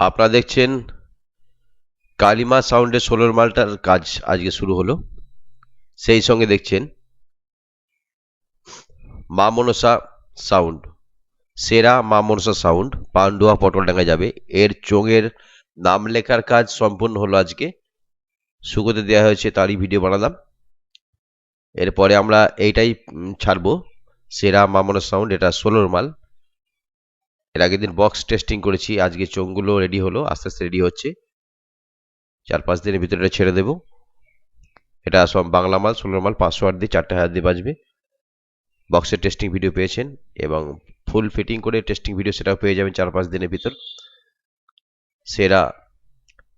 আপনারা দেখছেন কালিমা সাউন্ডের ষোলোর মালটার কাজ আজকে শুরু হলো। সেই সঙ্গে দেখছেন মা মনসা সাউন্ড, সেরা মা মনসা সাউন্ড পান্ডুয়া পটলডাঙ্গা যাবে। এর চোঙের নাম লেখার কাজ সম্পূর্ণ হলো আজকে। সুগোতে দেওয়া হয়েছে তারই ভিডিও বানালাম। এরপরে আমরা এইটাই ছাড়বো। সেরা মা মনসা সাউন্ড, এটা ষোলোর মাল। এর আগের দিন বক্স টেস্টিং করেছি, আজকে চোঙগুলো রেডি হলো, আস্তে আস্তে রেডি হচ্ছে। চার পাঁচ দিনের ভিতরে এটা ছেড়ে দেবো। এটা সব বাংলা মাল, ষোলো মাল, পাঁচশো আট দিয়ে চারটে হাজার দিয়ে বাজবে। বক্সের টেস্টিং ভিডিও পেয়েছেন এবং ফুল ফিটিং করে টেস্টিং ভিডিও সেটাও পেয়ে যাবেন চার পাঁচ দিনের ভিতর। সেরা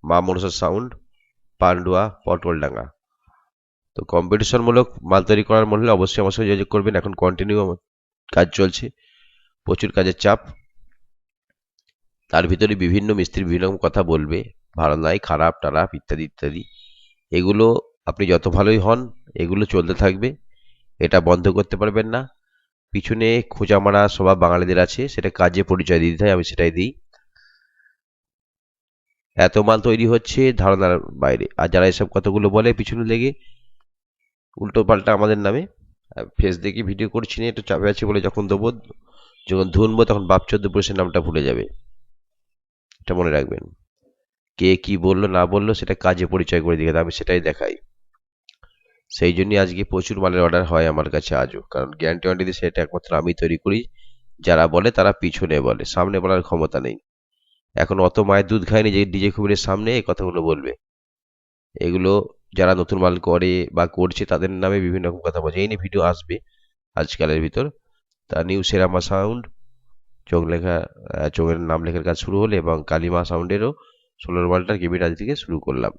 মা মনসা সাউন্ড পান্ডুয়া, পটলডাঙ্গা। তো কম্পিটিশনমূলক মাল তৈরি করার হলে অবশ্যই আমার সঙ্গে যোগাযোগ করবেন। এখন কন্টিনিউ কাজ চলছে। প্রচুর কাজের চাপ। তার ভিতরে বিভিন্ন মিস্ত্রি বিভিন্ন কথা বলবে। ভালো নাই, খারাপ, টারাপ ইত্যাদি ইত্যাদি। এগুলো আপনি যত ভালোই হন, এগুলো চলতে থাকবে। এটা বন্ধ করতে পারবেন না। পিছনে খোঁজা মারা স্বভাব বাঙালিদের আছে, সেটা কাজে পরিচয় দিতে হয়, আমি সেটাই দিই। এত মাল তৈরি হচ্ছে ধারণার বাইরে। আর যারা এসব কথাগুলো বলে পিছনে লেগে, উল্টো পাল্টা আমাদের নামে ফেস দেখে ভিডিও করছি না, একটু চাপে আছে বলে যখন দেবো, যখন ধুনবো, তখন বাপ চোদ্দ পুরুষের নামটা ভুলে যাবে। এটা মনে রাখবেন। কে কি বলল, না বলল, সেটা কাজে পরিচয় করে দিকে, আমি সেটাই দেখাই। সেই জন্যই আজকে প্রচুর মালের অর্ডার হয় আমার কাছে আজও। কারণ গ্যারান্টি ওয়ারেন্টি সেটা একমাত্র আমি তৈরি করি। যারা বলে, তারা পিছনে বলে। সামনে বলার ক্ষমতা নেই। এখন অত মায়ের দুধ খায়নি যে ডিজে কুমিরের সামনে এই কথাগুলো বলবে। এগুলো যারা নতুন মাল করে বা করছে, তাদের নামে বিভিন্ন রকম কথা বলছে। এই নিয়ে ভিডিও আসবে আজকালের ভিতর। তা নিউ সেরামা সাউন্ড চোখ লেখা চোখের নাম লেখার কাজ শুরু হলো এবং কালিমা সাউন্ডেরও ষোলোর মালটার কেবিটা আজ থেকে শুরু করলাম।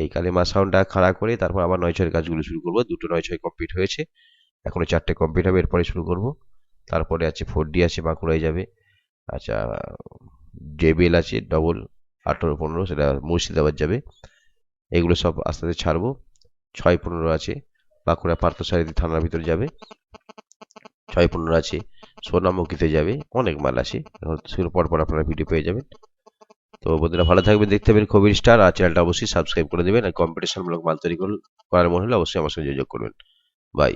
এই কালিমা সাউন্ডটা খাড়া করে তারপর আবার নয় ছয়ের কাজগুলো শুরু করব। দুটো নয় ছয় কমপ্লিট হয়েছে। এখনও চারটে কমপ্লিট হবে, এরপরে শুরু করব। তারপরে আছে ফোর ডি আছে, বাঁকুড়ায় যাবে। আচ্ছা জেবিএল আছে ডবল আঠেরো পনেরো, সেটা মুর্শিদাবাদ যাবে। এগুলো সব আস্তে আস্তে ছাড়বো। ছয় পনেরো আছে, বাঁকুড়া পার্থসারথী থানার ভিতরে যাবে। ছয় পনেরো আছে সোনামুখীতে যাবে, অনেক মাল শুরু পর পর আপনারা ভিডিও পেয়ে যাবেন। তো বন্ধুরা, ভালো থাকবেন, দেখতে পাবেন খুবই স্টার আর চ্যানেলটা অবশ্যই সাবস্ক্রাইব করে দেবেন। আর কম্পিটিশনমূলক মাল তৈরি করার মনে হলে অবশ্যই আমার সঙ্গে যোগাযোগ করবেন। বাই